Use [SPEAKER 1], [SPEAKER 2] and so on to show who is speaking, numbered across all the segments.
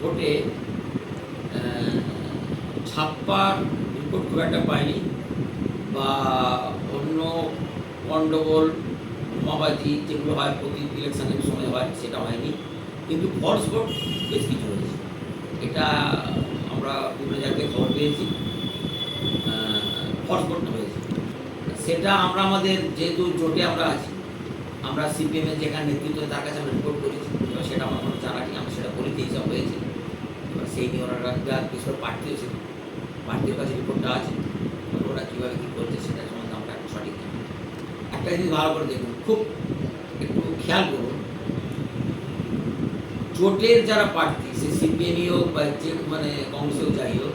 [SPEAKER 1] ভোটে ছাপ্পার রিপোর্ট খুব একটা পাইনি বা অন্য গণ্ডগোল মাবাজি যেগুলো হয় প্রতি ইলেকশনের সময় হয় সেটা হয়নি। কিন্তু ফলস ভোট বেশ কিছু হয়েছে। এটা আমরা বিভিন্ন জায়গায় খবর পেয়েছি। ফলস ভোট হয়েছে। সেটা আমরা আমাদের যেহেতু জোটে আমরা আছি, আমরা সিপিএমের যেখানে নেতৃত্ব তার কাছে আমরা রিপোর্ট করেছি সেটা আমার জানা নেই আমরা সেটা বলে দিয়েছি হয়েছে এবার সেই নিয়ে ওনারা কিছু প্রার্থীও ছিল প্রার্থীর কাছে রিপোর্টটা আছে। ওরা কীভাবে কী করছে সেটা সম্বন্ধে আমরা সঠিক একটা জিনিস ভালো করে দেখুন, খুব একটু খেয়াল করুন। জোটের যারা প্রার্থী সে সিপিএমই হোক বা যে মানে কংগ্রেস হোক যাই হোক,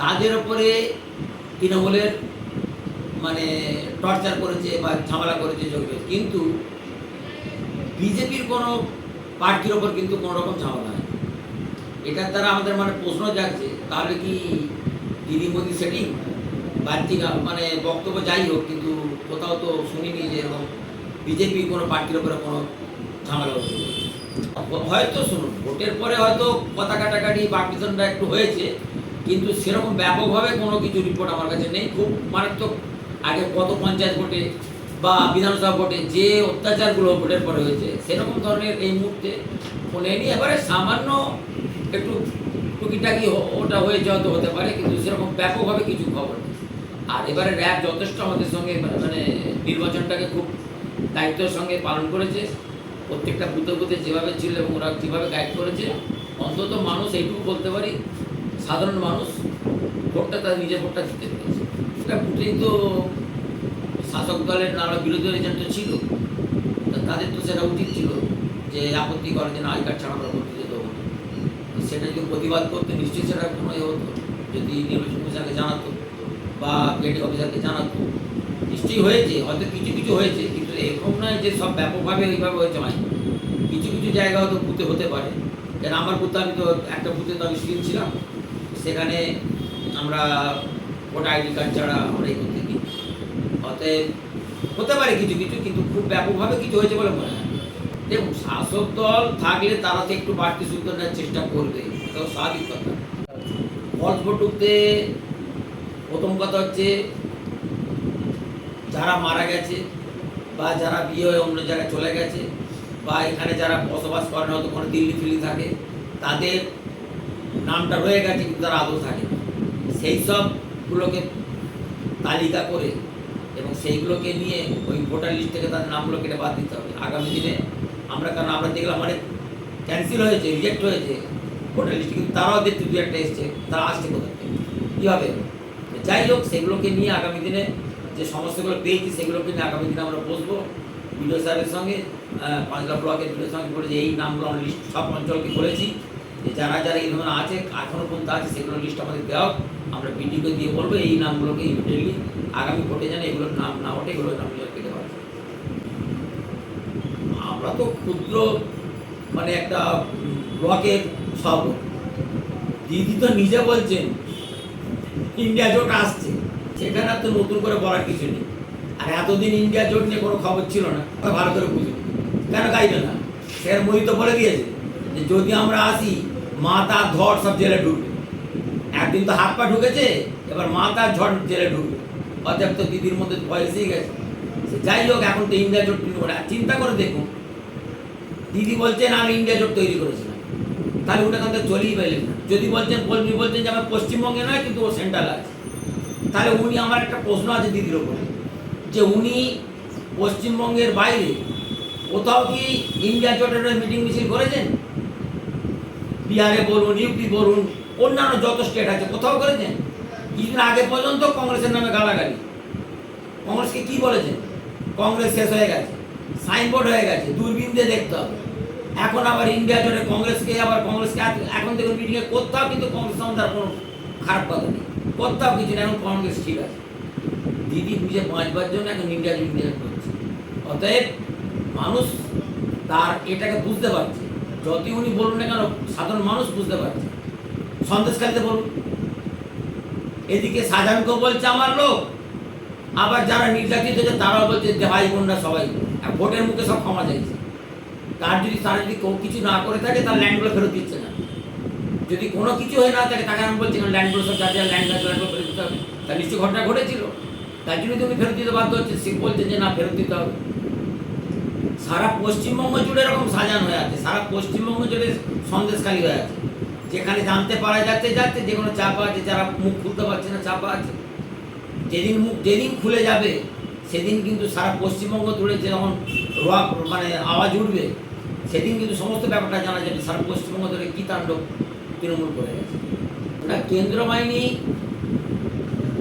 [SPEAKER 1] তাদের ওপরে তৃণমূলের মানে টর্চার করেছে বা ঝামেলা করেছে চলবে কিন্তু বিজেপির কোনো পার্টির ওপর কিন্তু কোনো রকম ঝামেলা হয় এটার দ্বারা আমাদের মানে প্রশ্ন জাগছে, তাহলে কি দিদি মোদি সেটিং? বাহ্যিক মানে বক্তব্য যাই হোক, কিন্তু কোথাও তো শুনিনি যে এরকম বিজেপি কোনো পার্টির ওপরে কোনো ঝামেলা হচ্ছে। হয়তো শুনুন, ভোটের পরে হয়তো কথা কাটাকাটি পার্টিশনটা একটু হয়েছে, কিন্তু সেরকম ব্যাপকভাবে কোনো কিছু রিপোর্ট আমার কাছে নেই। খুব মারাত্মক আগে কত পঞ্চায়েত ভোটে বা বিধানসভা ভোটে যে অত্যাচারগুলো ভোটের পরে হয়েছে, সেরকম ধরনের এই মুহূর্তে মনে নেই। এবারে সামান্য একটু টুকিটাকি ওটা হয়েছে হয়তো হতে পারে, কিন্তু সেরকম ব্যাপকভাবে কিছু খবর আর এবারে র্যাব যথেষ্ট আমাদের সঙ্গে মানে নির্বাচনটাকে খুব দায়িত্বের সঙ্গে পালন করেছে। প্রত্যেকটা বুথে বুথে যেভাবে ছিল এবং ওরা যেভাবে গাইড করেছে, অন্তত মানুষ এইটুকু বলতে পারি, সাধারণ মানুষ ভোটটা তাদের নিজের ভোটটা দিতে পেরেছে। এটা বুথেই তো শাসক দলের নানা বিরোধী এজেন্ট ছিল তাদের তো সেটা উচিত ছিল যে আপত্তি করে যে না আই কার্ড ছাড়া আমরা সেটা যদি প্রতিবাদ করতে, নিশ্চয়ই সেটা কোনো এ হতো। যদি নির্বাচন কমিশনকে জানাতো বা গেটিং অফিসারকে জানাতো, নিশ্চয়ই হয়েছে, হয়তো কিছু কিছু হয়েছে, কিন্তু এরকম নয় যে সব ব্যাপকভাবে এইভাবে হয়েছে হয় কিছু কিছু জায়গা হয়তো বুথে হতে পারে। যেন আমার বুথে আমি তো, একটা বুথে তো আমি স্ক্রিন ছিলাম। সেখানে আমরা ভোটার আইডি কার্ড ছাড়া আমরা এই করতে অতএব হতে পারে কিছু কিছু, কিন্তু খুব ব্যাপকভাবে কিছু হয়েছে বলে মনে হয়। দেখুন, শাসক দল থাকলে তারা তো একটু বাড়তি সুবিধা নেওয়ার চেষ্টা করবে, এটাও স্বাভাবিক কথা। ফলস ভোট প্রথম কথা হচ্ছে, যারা মারা গেছে বা যারা বিয়ে হয়ে অন্য জায়গায় চলে গেছে বা এখানে যারা বসবাস করেন হয়তো কোনো দিল্লি ফিল্লি থাকে, তাদের নামটা রয়ে গেছে কিন্তু তারা আদৌ থাকে সেই সবগুলোকে তালিকা করে এবং সেইগুলোকে নিয়ে ওই ভোটার লিস্ট থেকে তাদের নামগুলো কেটে বাদ দিতে হবে। আগামী দিনে আমরা কারণ আমরা দেখলাম অনেক ক্যান্সেল হয়েছে রিজেক্ট হয়েছে। ভোটার লিস্টে কিন্তু তারাও দেখতে দু একটা এসছে, তারা আসছে কোথা থেকে? কীভাবে যাই হোক, সেগুলোকে নিয়ে আগামী দিনে যে সমস্যাগুলো পেয়েছি, সেগুলোকে নিয়ে আগামী দিনে আমরা বসবো বিডিও স্যারের সঙ্গে পাঁচলা ব্লকের বিডিও সঙ্গে করে যে এই নামগুলো আমরা লিস্ট সব অঞ্চলকে বলেছি। যে যারা যারা এই ধরনের আছে এখনও পর্যন্ত আছে, সেগুলো লিস্ট আমাদের দেওয়া। আমরা বিডিওকে দিয়ে বলব, এই নামগুলোকে ইমিডিয়েটলি আগামী ভোটে যেন এগুলোর নাম না ওঠে, এগুলোর নাম কেটে পারে আমরা তো ক্ষুদ্র মানে একটা ব্লকের সব দিদি তো নিজে বলছেন, ইন্ডিয়া জোট আসছে, সেখানে তো নতুন করে বলার কিছু নেই। আর এতদিন ইন্ডিয়া জোট নিয়ে কোনো খবর ছিল না করে বুঝুন কেন গাইবে না? স্যার মোদি তো বলে দিয়েছে যে, যদি আমরা আসি, মাথা ধর সব জেলে ঢুকবে। একদিন তো হাত পা ঢুকেছে, এবার মাথা, ঝড় জেলে ঢুকবে। অতএব তো দিদির মধ্যে ভয় এসেই গেছে যাই হোক, এখন তো ইন্ডিয়া জোট তৈরি চিন্তা করে দেখুন দিদি বলছেন আমি ইন্ডিয়া জোট তৈরি করেছিলাম। তাহলে ওটা কিন্তু চলেই পেলেন না। যদি বলছেন, বলবি বলছেন যে আমার পশ্চিমবঙ্গে নয়, কিন্তু ও সেন্ট্রাল আছে। তাহলে উনি আমার একটা প্রশ্ন আছে দিদির ওপরে, যে উনি পশ্চিমবঙ্গের বাইরে কোথাও কি ইন্ডিয়া জোটের মিটিং মিছিল করেছেন? বিহারে বলুন, ইউপি বলুন, অন্যান্য যত স্টেট আছে, কোথাও করেছেন? কিছুদিন আগে পর্যন্ত কংগ্রেসের নামে গালাগালি। কংগ্রেসকে কি বলেছেন? কংগ্রেস শেষ হয়ে গেছে। সাইনবোর্ড হয়ে গেছে দূরবীন দিয়ে দেখতে হবে। এখন আবার ইন্ডিয়া জোটে কংগ্রেসকে, আবার কংগ্রেসকে এখন দেখুন মিটিংয়ে কোথাও কিন্তু কংগ্রেস আর কোনো খারাপ কথা নেই। কোথাও কিছু নেই, এখন কংগ্রেস ঠিক আছে। দিদি বুঝে বাঁচবার জন্য এখন ইন্ডিয়া ইন্ডিয়া করছে। অতএব মানুষ তার এটাকে বুঝতে পারছে। যতই উনি বলুন না কেন, সাধারণ মানুষ বুঝতে পারছে। সন্দেশকারীতে বলুন। এদিকে সাজানকেও বলছে আমার লোক। আবার যারা নির্যাতিত হয়েছে, তারাও বলছে যে ভাই বোনরা সবাই। আর ভোটের মুখে সব ক্ষমা চাইছে। তার যদি তারা যদি কেউ কিছু না করে থাকে তার ল্যান্ডগুলো ফেরত দিচ্ছে না। যদি কোনো কিছু হয়ে না থাকে, তাকে আমি বলছি ল্যান্ডগুলো সব যাদের ল্যান্ড আছে ল্যান্ড ফেরত দিতে হবে। তার নিশ্চয়ই ঘটনা ঘটেছিল। তার জন্য তুমি ফেরত দিতে বাধ্য হচ্ছে। সে বলছে যে না, ফেরত দিতে হবে। সারা পশ্চিমবঙ্গ জুড়ে এরকম সাজানো হয়ে আছে। সারা পশ্চিমবঙ্গ জুড়ে সন্দেশখালী হয়ে আছে। যেখানে জানতে পারা যাচ্ছে যাচ্ছে। যে কোনো চাপা আছে, যারা মুখ খুলতে পারছে না, চাপা আছে। যেদিন মুখ যেদিন খুলে যাবে, সেদিন কিন্তু সারা পশ্চিমবঙ্গ জুড়ে যখন রোয়া মানে আওয়াজ উঠবে, সেদিন কিন্তু সমস্ত ব্যাপারটা জানা যাবে, সারা পশ্চিমবঙ্গ ধরে কী তাণ্ডব তৃণমূল করে গেছে। না কেন্দ্র বাহিনী,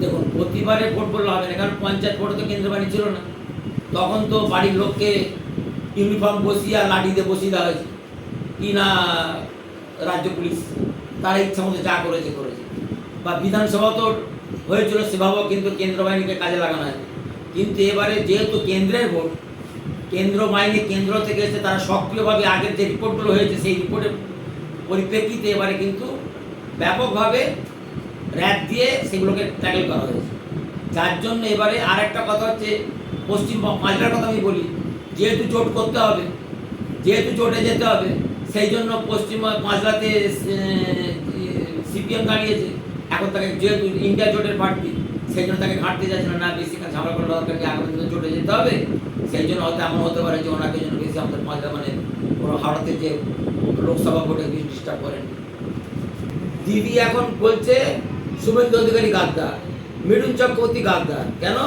[SPEAKER 1] দেখুন, প্রতিবারে ভোট বললে হবে না, কারণ পঞ্চায়েত ভোটে তো কেন্দ্র বাহিনী ছিল না। তখন তো বাড়ির লোককে ইউনিফর্ম বসিয়ে আর লাঠি দিয়ে বসিয়ে দেওয়া হয়েছে। কি না রাজ্য পুলিশ, তারা ইচ্ছা মতো যা করেছে করেছে। বা বিধানসভা তো হয়েছিল সেভাবেও কিন্তু কেন্দ্র বাহিনীকে কাজে লাগানো হয়েছে কিন্তু এবারে যেহেতু কেন্দ্রের ভোট, কেন্দ্র বাহিনী কেন্দ্র থেকে এসে তারা সক্রিয়ভাবে আগের যে রিপোর্টগুলো হয়েছে, সেই রিপোর্টের পরিপ্রেক্ষিতে এবারে কিন্তু ব্যাপকভাবে র্যাপ দিয়ে সেগুলোকে ট্যাকেল করা হয়েছে। যার জন্য এবারে আর একটা কথা হচ্ছে পশ্চিমবঙ্গ মাঝরার কথা আমি বলি, যেহেতু জোট করতে হবে, যেহেতু জোটে যেতে হবে, সেই জন্য পশ্চিম মাঝরাতে সিপিএম দাঁড়িয়েছে। এখন তাকে যেহেতু ইন্ডিয়া জোটের প্রার্থী, সেই জন্য তাকে ঘাটতে যাচ্ছে না, বেশি ঝামেলা করার দরকার আগামী দিনে জোটে যেতে হবে। সেই জন্য হয়তো এমন হতে পারে যে ওনাকে জন্য বেশি আমাদের মাঝরা মানে ওরা হাওড়াতে যে লোকসভা ভোটে বেশি ডিস্টার্ব করেন। দিদি এখন বলছে, শুভেন্দু অধিকারী গাদ্দার মিঠুন চক্রবর্তী গাদ্দার কেন?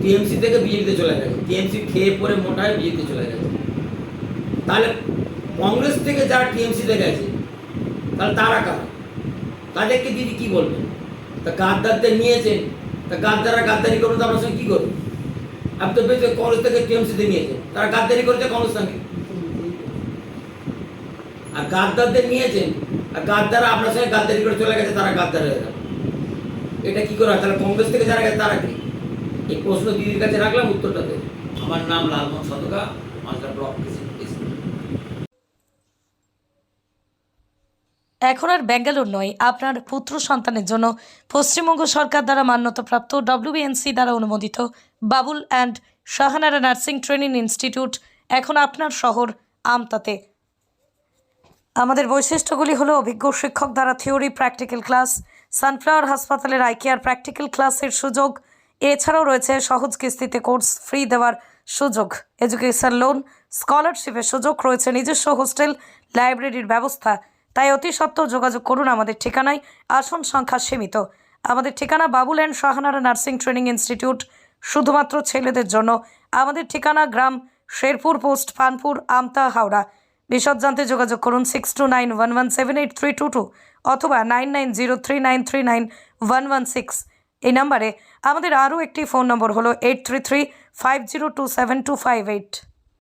[SPEAKER 1] টিএমসি থেকে বিজেপিতে চলে গেছে। টিএমসি খেয়ে পরে মোটায় বিজেপিতে চলে গেছে। তাহলে কংগ্রেস থেকে যারা টিএমসিতে গেছে, তাহলে তারা কারা? তাদেরকে দিদি কি বলবেন তা গাদ্দারদের নিয়েছেন। তা গাদ্দাররা গাদ্দারি করুন, তো আপনার সঙ্গে কী করবেন আপনি তো বেশ কংগ্রেস থেকে টিএমসিতে নিয়েছেন। তারা গাদ্দারি করেছে কংগ্রেস সঙ্গে। আর গাদ্দারদের নিয়েছেন, আর গাদ্দারা আপনার সঙ্গে গাদ্দারি করে চলে গেছে, তারা গাদ্দার হয়ে গেল এটা কি করা? তাহলে কংগ্রেস থেকে যারা গেছে, তারা কি? এই প্রশ্ন দিদির কাছে রাখলাম উত্তরটা দেবে। আমার নাম লালমোহন সদকা মালদা ব্লক প্রেসিডেন্ট
[SPEAKER 2] এখন আর ব্যাঙ্গালোর নয়, আপনার পুত্র সন্তানের জন্য পশ্চিমবঙ্গ সরকার দ্বারা মান্যতাপ্রাপ্ত ডব্লিউবিএনসি দ্বারা অনুমোদিত Babul and Shahanara nursing training institute এখন আপনার শহর আমতাতে। আমাদের বৈশিষ্ট্যগুলি হলো অভিজ্ঞ শিক্ষক দ্বারা থিওরি প্র্যাকটিক্যাল ক্লাস, সানফ্লাওয়ার হাসপাতালের আইকেয়ার প্র্যাকটিক্যাল ক্লাসের সুযোগ, এছাড়াও রয়েছে সহজ কিস্তিতে কোর্স ফ্রি দেওয়ার সুযোগ, এডুকেশন লোন, স্কলারশিপের সুযোগ, রয়েছে নিজস্ব হোস্টেল, লাইব্রেরির ব্যবস্থা তাই অতি সত্ত্বেও যোগাযোগ করুন আমাদের ঠিকানায়। আসন সংখ্যা সীমিত। আমাদের ঠিকানা Babul and Shahanara nursing training institute, শুধুমাত্র ছেলেদের জন্য। আমাদের ঠিকানা গ্রাম শেরপুর পোস্ট ফানপুর আমতা, হাওড়া। বিশদ জানতে যোগাযোগ করুন six two nine one one seven eight three two two অথবা nine nine zero three nine three nine one one six এই নাম্বারে আমাদের আরও একটি ফোন নম্বর হলো eight three three five zero two seven two five eight